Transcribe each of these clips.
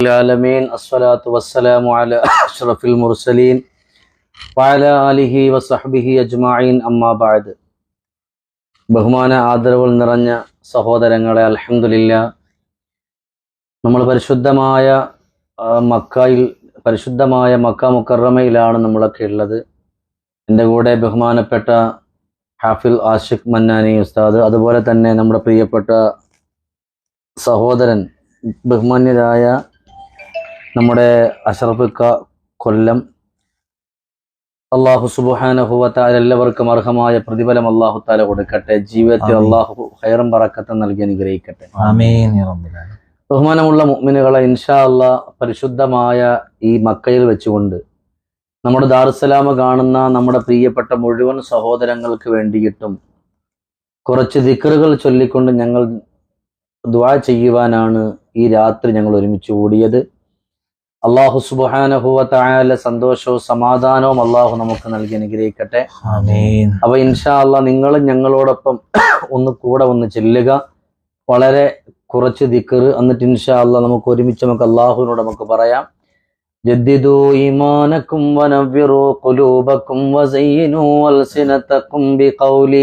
العالمين الصلاة والسلام على أشرف المرسلين وعلى آله وصحبه أجمعين أما بعد ബഹുമാന ആദരവുകൾ നിറഞ്ഞ സഹോദരങ്ങളെ അൽഹംദുലില്ല നമ്മൾ പരിശുദ്ധമായ ആ, മക്കയിൽ പരിശുദ്ധമായ മക്ക മുക്കറമയിലാണ് നമ്മളൊക്കെ ഉള്ളത് എൻ്റെ കൂടെ ബഹുമാനപ്പെട്ട ഹാഫിൽ ആഷിഖ് മന്നാനി ഉസ്താദ് അതുപോലെ തന്നെ നമ്മുടെ പ്രിയപ്പെട്ട സഹോദരൻ ബഹുമാന്യരായ നമ്മുടെ അഷറഫ് ക കൊല്ലം അള്ളാഹു സുബാനഹുവത്താല എല്ലാവർക്കും അർഹമായ പ്രതിഫലം അള്ളാഹു താല കൊടുക്കട്ടെ ജീവിതത്തിൽ. അള്ളാഹു ഹൈറും പറക്കത്തെ നൽകി അനുഗ്രഹിക്കട്ടെ. ബഹുമാനമുള്ള മുഅ്മിനുകളെ ഇൻഷാ അള്ളാ പരിശുദ്ധമായ ഈ മക്കയിൽ വെച്ചുകൊണ്ട് നമ്മുടെ ദാറുസലാമ കാണുന്ന നമ്മുടെ പ്രിയപ്പെട്ട മുഴുവൻ സഹോദരങ്ങൾക്ക് വേണ്ടിയിട്ടും കുറച്ച് ദിക്കറുകൾ ചൊല്ലിക്കൊണ്ട് ഞങ്ങൾ ദ്വാ ചെയ്യുവാനാണ് ഈ രാത്രി ഞങ്ങൾ ഒരുമിച്ച് കൂടിയത് അള്ളാഹു സുബാനഹുവ തായാല സന്തോഷവും സമാധാനവും അള്ളാഹു നമുക്ക് നൽകി അനുഗ്രഹിക്കട്ടെ. അപ്പൊ ഇൻഷാ അല്ല നിങ്ങൾ ഞങ്ങളോടൊപ്പം ഒന്ന് കൂടെ ഒന്ന് ചെല്ലുക. വളരെ കുറച്ച് ദിക്കർ എന്നിട്ട് ഇൻഷാ അല്ല നമുക്ക് ഒരുമിച്ച് നമുക്ക് അള്ളാഹുവിനോട് നമുക്ക് പറയാം. ജദ്ദിദു ഈമാനക്കും ഖുലൂബക്കും വസയ്യിനു അൽസിനതക്കും ബിഖൗലി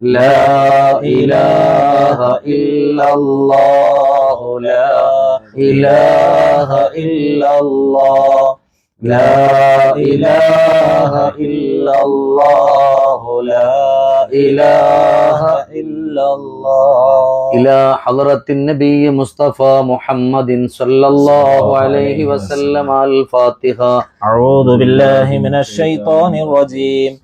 لا إله إلا الله لا إله إلا الله لا إله إلا الله إلى حضرة النبي مصطفى محمد صلى الله عليه وسلم الفاتحة. أعوذ بالله من الشيطان الرجيم.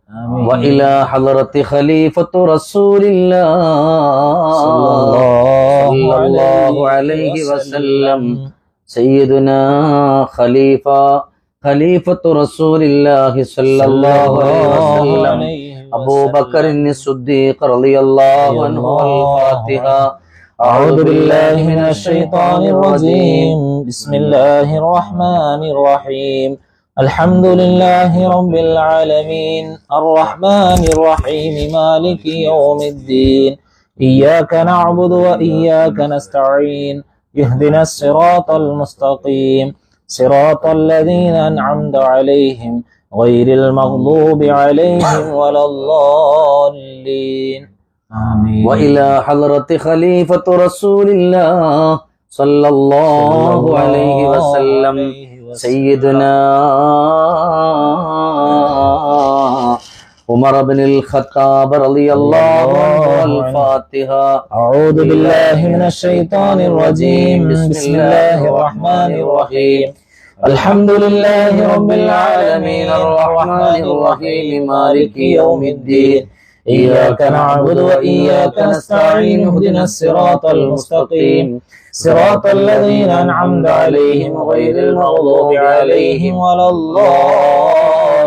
وإلى حضرة خليفة رسول الله صلى الله عليه وسلم. سيدنا خليفة خليفة رسول الله صلى الله عليه وسلم. أبو بكر الصديق رضي الله عنه الفاتحة أعوذ بالله من الشيطان الرجيم. بسم الله الرحمن الرحيم. الحمد لله رب العالمين. الرحمن الرحيم مالك يوم الدين. إياك نعبد وإياك نستعين. اهدنا الصراط المستقيم. صراط الذين أنعمت عليهم غير المغضوب عليهم ولا الضالين. آمين. وإلى حضرة خليفة رسول الله صلى الله عليه وسلم. سيدنا عمر بن الخطاب رضي الله عنه الفاتحة أعوذ بالله من الشيطان الرجيم. بسم الله الرحمن الرحيم. الحمد لله رب العالمين. الرحمن الرحيم. مالك يوم الدين. إياك نعبد وإياك نستعين اهدنا الصراط المستقيم. صراط الذين أنعمت عليهم غير المغضوب عليهم ولا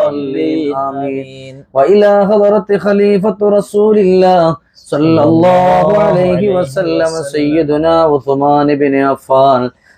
الضالين. آمين. وإلى حضرة خليفة رسول الله صلى الله عليه وسلم سيدنا عثمان بن عفان.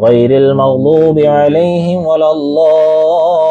غير المغضوب عليهم ولا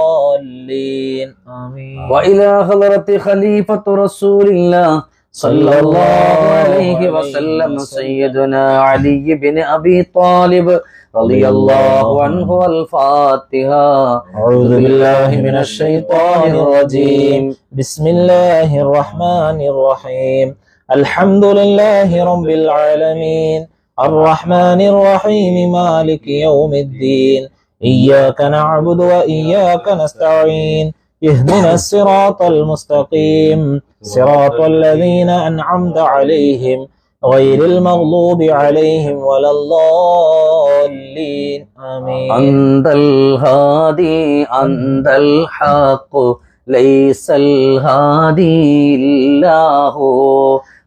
الضالين آمين وإلى حضرة خليفة رسول الله صلى الله عليه وسلم سيدنا علي بن أبي طالب رضي الله عنه والفاتحة أعوذ بالله من الشيطان الرجيم بسم الله الرحمن الرحيم الحمد لله رب العالمين الرحمن الرحيم مالك يوم الدين. إياك نعبد وإياك نستعين. اهدنا الصراط المستقيم. صراط الذين أنعمت عليهم غير المغضوب عليهم ولا الضالين. آمين. أنت الهادي أنت الحق. ليس الهادي إلا هو.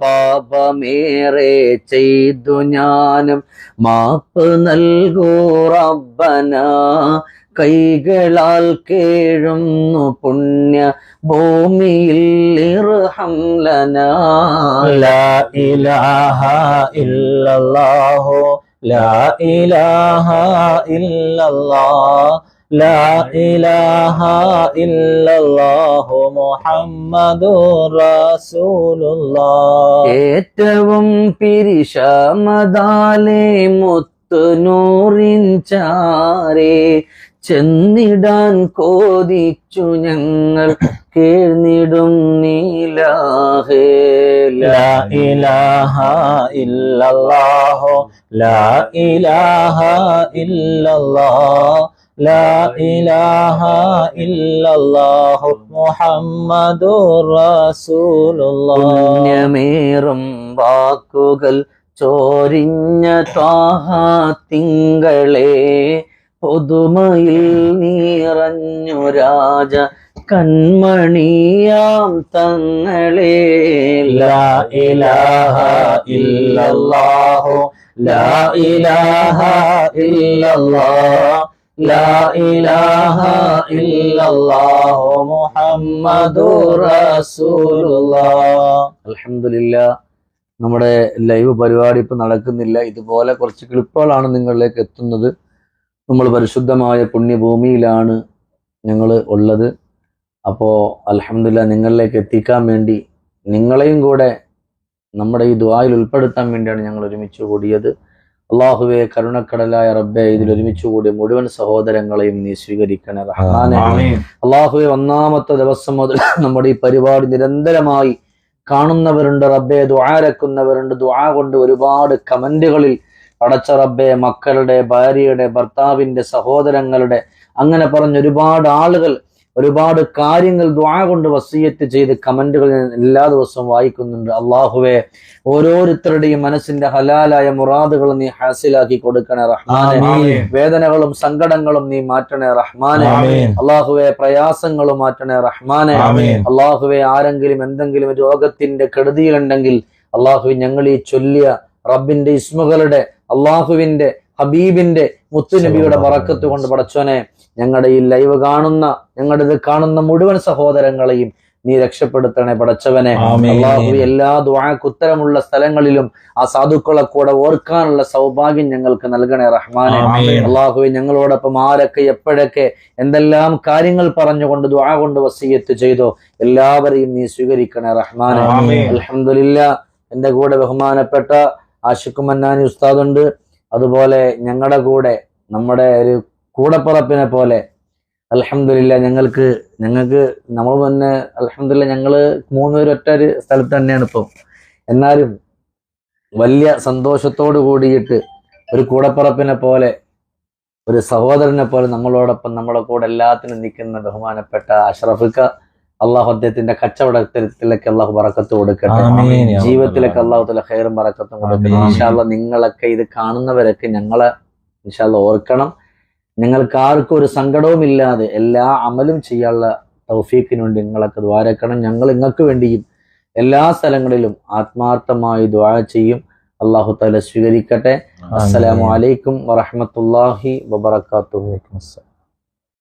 പാപമേറെ ചെയ്തു ഞാനും. മാപ്പ് നൽകൂ റബ്ബന. കൈകളാൽ കേഴുന്നു പുണ്യ ഭൂമിയിൽ ഇർഹംലന ലാ ഇലാഹ ഇല്ലല്ലാഹു. ലാ ഇലാഹ ഇല്ലല്ലാഹ് لا إله إلا الله محمد رسول الله ഏറ്റവും പിരിശമതാലെ മുത്തുനൂറിൻ ചാരേ ചെന്നിടാൻ കോതിച്ചു ഞങ്ങൾ കേഴ്ന്നിടും നീലാഹേ لا إله إلا الله لا إله إلا الله لا إله إلا الله محمد رسول الله പുണ്യമേറും വാക്കുകൾ ചോരിഞ്ഞ തിങ്കളെ പൊതുമയിൽ നിറഞ്ഞു രാജ കൺമണിയാം തങ്ങളെ لا إله إلا الله لا إله إلا الله لا إله إلا الله محمد رسول الله അലഹമില്ല നമ്മുടെ ലൈവ് പരിപാടി ഇപ്പൊ നടക്കുന്നില്ല ഇതുപോലെ കുറച്ച് ക്ലിപ്പുകളാണ് നിങ്ങളിലേക്ക് എത്തുന്നത് നമ്മൾ പരിശുദ്ധമായ പുണ്യഭൂമിയിലാണ് ഞങ്ങൾ ഉള്ളത് അപ്പോൾ അലഹമില്ല നിങ്ങളിലേക്ക് എത്തിക്കാൻ വേണ്ടി നിങ്ങളെയും കൂടെ നമ്മുടെ ഈ ദുആയിൽ ഉൾപ്പെടുത്താൻ വേണ്ടിയാണ് ഞങ്ങൾ ഒരുമിച്ച് കൂടിയത് അള്ളാഹുവെ കരുണക്കടലായ റബ്ബെ ഇതിൽ ഒരുമിച്ച് കൂടി മുഴുവൻ സഹോദരങ്ങളെയും നീ സ്വീകരിക്കണേ റഹ്മാനെ. അള്ളാഹുവെ ഒന്നാമത്തെ ദിവസം മുതൽ നമ്മുടെ ഈ പരിപാടി നിരന്തരമായി കാണുന്നവരുണ്ട് റബ്ബെ ദുആരക്കുന്നവരുണ്ട് ദുആ കൊണ്ട് ഒരുപാട് കമന്റുകളിൽ അടച്ച റബ്ബെ മക്കളുടെ ഭാര്യയുടെ ഭർത്താവിന്റെ സഹോദരങ്ങളുടെ അങ്ങനെ പറഞ്ഞ ഒരുപാട് ആളുകൾ ഒരുപാട് കാര്യങ്ങൾ ദ്വാ കൊണ്ട് വസീയത്ത് ചെയ്ത് കമന്റുകൾ ഞാൻ എല്ലാ ദിവസവും വായിക്കുന്നുണ്ട് അള്ളാഹുവെ ഓരോരുത്തരുടെയും മനസ്സിന്റെ ഹലാലായ മുറാദുകൾ നീ ഹാസിലാക്കി കൊടുക്കണേ റഹ്മാനെ. വേദനകളും സങ്കടങ്ങളും നീ മാറ്റണേ റഹ്മാനെ. അള്ളാഹുവെ പ്രയാസങ്ങളും മാറ്റണേ റഹ്മാനെ. അള്ളാഹുവെ ആരെങ്കിലും എന്തെങ്കിലും രോഗത്തിന്റെ കെടുതിയിലുണ്ടെങ്കിൽ അള്ളാഹു ഞങ്ങൾ ഈ ചൊല്ലിയ റബ്ബിന്റെ ഇസ്മുകളുടെ അള്ളാഹുവിന്റെ ഹബീബിന്റെ മുത്തുനബിയുടെ പറക്കത്ത് കൊണ്ട് പടച്ചോനെ ഞങ്ങളുടെ ഈ ലൈവ് കാണുന്ന ഞങ്ങളുടെ ഇത് കാണുന്ന മുഴുവൻ സഹോദരങ്ങളെയും നീ രക്ഷപ്പെടുത്തണേ പടച്ചവനെ. അള്ളാഹു എല്ലാ ദുആക്ക് ഉത്തരമുള്ള സ്ഥലങ്ങളിലും ആ സാധുക്കളെ കൂടെ ഓർക്കാനുള്ള സൗഭാഗ്യം ഞങ്ങൾക്ക് നൽകണേ റഹ്മാനെ. ആമീൻ. അള്ളാഹുവെ ഞങ്ങളോടൊപ്പം ആരൊക്കെ എപ്പോഴൊക്കെ എന്തെല്ലാം കാര്യങ്ങൾ പറഞ്ഞുകൊണ്ട് ദുആ കൊണ്ട് വസീയത്ത് ചെയ്തോ എല്ലാവരെയും നീ സ്വീകരിക്കണേ റഹ്മാനെ. അലഹമില്ല എന്റെ കൂടെ ബഹുമാനപ്പെട്ട ആഷിഖ് മന്നാനി ഉസ്താദുണ്ട്. അതുപോലെ ഞങ്ങളുടെ കൂടെ നമ്മുടെ ഒരു കൂടപ്പുറപ്പിനെ പോലെ. അലഹമില്ല ഞങ്ങൾക്ക് ഞങ്ങൾക്ക് നമ്മൾ തന്നെ അലഹമില്ല ഞങ്ങൾ മൂന്നുപേരും ഒറ്റ ഒരു സ്ഥലത്ത് തന്നെയാണ് ഇപ്പം. എന്നാലും വലിയ സന്തോഷത്തോട് കൂടിയിട്ട് ഒരു കൂടപ്പുറപ്പിനെ പോലെ ഒരു സഹോദരനെ പോലെ നമ്മളോടൊപ്പം നമ്മുടെ കൂടെ എല്ലാത്തിനും നിൽക്കുന്ന ബഹുമാനപ്പെട്ട അഷ്റഫിക്ക അള്ളാഹു അദ്ദേഹത്തിന്റെ കച്ചവടത്തിലേക്ക് അള്ളാഹു പറക്കത്ത് കൊടുക്കട്ടെ. ജീവിതത്തിലേക്ക് അള്ളാഹു തല ഖൈറും ബറക്കത്തും കൊടുക്കട്ടെ. ഇൻഷാല്ല നിങ്ങളൊക്കെ ഇത് കാണുന്നവരൊക്കെ ഞങ്ങളെ ഇൻഷാല്ല ഓർക്കണം. ഞങ്ങൾക്ക് ആർക്കും ഒരു സങ്കടവും ഇല്ലാതെ എല്ലാ അമലും ചെയ്യാനുള്ള തൗഫീഖിന് വേണ്ടി നിങ്ങളൊക്കെ ദ്വാരക്കണം ഞങ്ങൾ നിങ്ങൾക്ക് വേണ്ടിയും എല്ലാ സ്ഥലങ്ങളിലും ആത്മാർത്ഥമായി ദ്വാ ചെയ്യും. അള്ളാഹു തല സ്വീകരിക്കട്ടെ. അസ്സലാമലൈക്കും വറഹ്മത്തുള്ളാഹി വബറകാതുഹു. വലൈക്കും അസ്സലാം.